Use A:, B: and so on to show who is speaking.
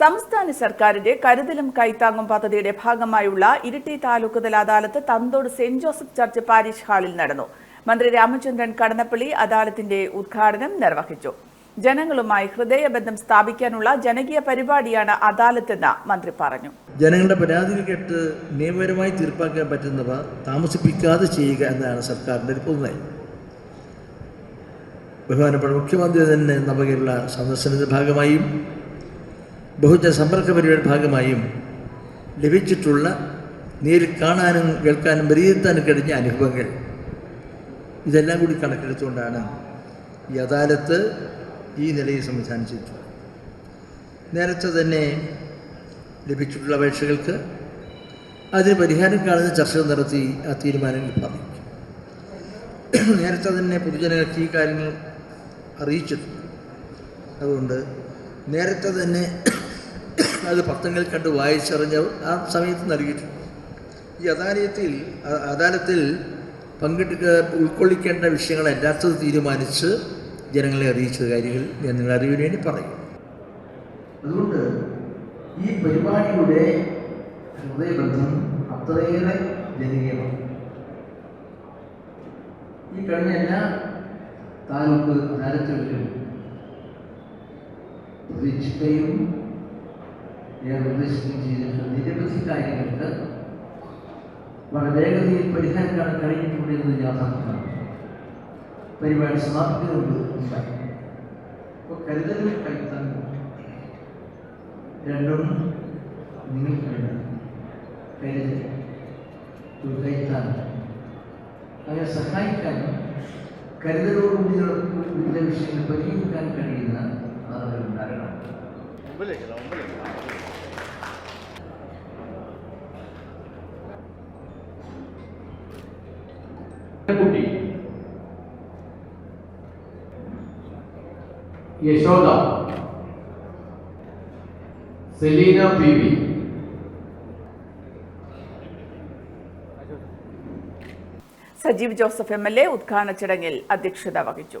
A: സംസ്ഥാന സർക്കാരിന്റെ കരുതലും കൈത്താങ്ങും പദ്ധതിയുടെ ഭാഗമായുള്ള ഇരിട്ടി താലൂക്ക് തല adalat Thanthode Saint Joseph church parish ഹാളിൽ നടന്നു. മന്ത്രി രാമചന്ദ്രൻ കടന്നപ്പള്ളി അദാലത്തിന്റെ ഉദ്ഘാടനം നിർവഹിച്ചു. ജനങ്ങളുമായി ഹൃദയബന്ധം സ്ഥാപിക്കാനുള്ള ജനകീയ പരിപാടിയാണ് അദാലത്തെന്ന് മന്ത്രി പറഞ്ഞു.
B: ജനങ്ങളുടെ പരാതികൾ കേട്ട് നിയമപരമായി തീർപ്പാക്കാൻ പറ്റുന്നവ താമസിപ്പിക്കാതെ ചെയ്യുക എന്നതാണ് സർക്കാരിന്റെ ഒരു പൊതുനയം. ബഹുമാനപ്പെട്ട മുഖ്യമന്ത്രി തന്നെ നമുക്കുള്ള സന്ദർശനത്തിന്റെ ഭാഗമായും ബഹുജന സമ്പർക്ക പരിപാടിയുടെ ഭാഗമായും ലഭിച്ചിട്ടുള്ള നേരിൽ കാണാനും കേൾക്കാനും വിലയിരുത്താനും കഴിഞ്ഞ അനുഭവങ്ങൾ. ഇതെല്ലാം കൂടി കണക്കെടുത്തുകൊണ്ടാണ് ഈ അദാലത്ത് ഈ നിലയിൽ സംവിധാനിച്ചിട്ടുള്ളത്. നേരത്തെ തന്നെ ലഭിച്ചിട്ടുള്ള അപേക്ഷകൾക്ക് അതിന് പരിഹാരം കാണുന്ന ചർച്ച നടത്തി ആ തീരുമാനങ്ങൾ പറഞ്ഞു നേരത്തെ തന്നെ പൊതുജനങ്ങൾക്ക് ഈ കാര്യങ്ങൾ അറിയിച്ചിട്ടുണ്ട്. അതുകൊണ്ട് നേരത്തെ തന്നെ അത് പത്രങ്ങൾ കണ്ട് വായിച്ചറിഞ്ഞ് ആ സമയത്ത് നൽകിയിട്ടുണ്ട്. ഈ അദാലയത്തിൽ അദാലത്തിൽ പങ്കെടുക്ക ഉൾക്കൊള്ളിക്കേണ്ട വിഷയങ്ങളല്ലാത്തത് തീരുമാനിച്ച് ജനങ്ങളെ അറിയിച്ച കാര്യങ്ങൾ ഞാൻ നിങ്ങളുടെ അറിവിന് വേണ്ടി പറയും. അതുകൊണ്ട് ഈ പരിപാടിയുടെ ഹൃദയബന്ധം അത്രയേറെ ജനകീയമാണ്. ഈ കഴിഞ്ഞ എല്ലാ താലൂക്ക് അദാലത്തുകളിലും പ്രതീക്ഷിക്കുകയും ഞാൻ ഉദ്ദേശിക്കുകയും നിരവധി കാര്യങ്ങൾക്ക് വളരെ വേഗതയിൽ പരിഹാരം കാണാൻ കഴിഞ്ഞിട്ടുണ്ട് എന്നത് യാഥാർത്ഥ്യമാണ് പരിപാടി സമാപിക്കുന്നുണ്ട് ഉണ്ടായി അപ്പോൾ കരുതലും കൈത്താങ്ങും. രണ്ടും നിങ്ങൾക്ക് കരുതൽ. കൈത്താങ്ങ്. അങ്ങനെ സഹായിക്കാനും കരുതലോടുകൂടി വിവിധ വിഷയങ്ങൾ പരിഹരിക്കാൻ കഴിയുന്ന ആളുകൾ മുമ്പിലേക്ക്
C: കുട്ടി. Yashoda. Selina P V
A: Sajeev Joseph M L A ഉദ്ഘാടന ചടങ്ങിൽ അധ്യക്ഷത വഹിച്ചു.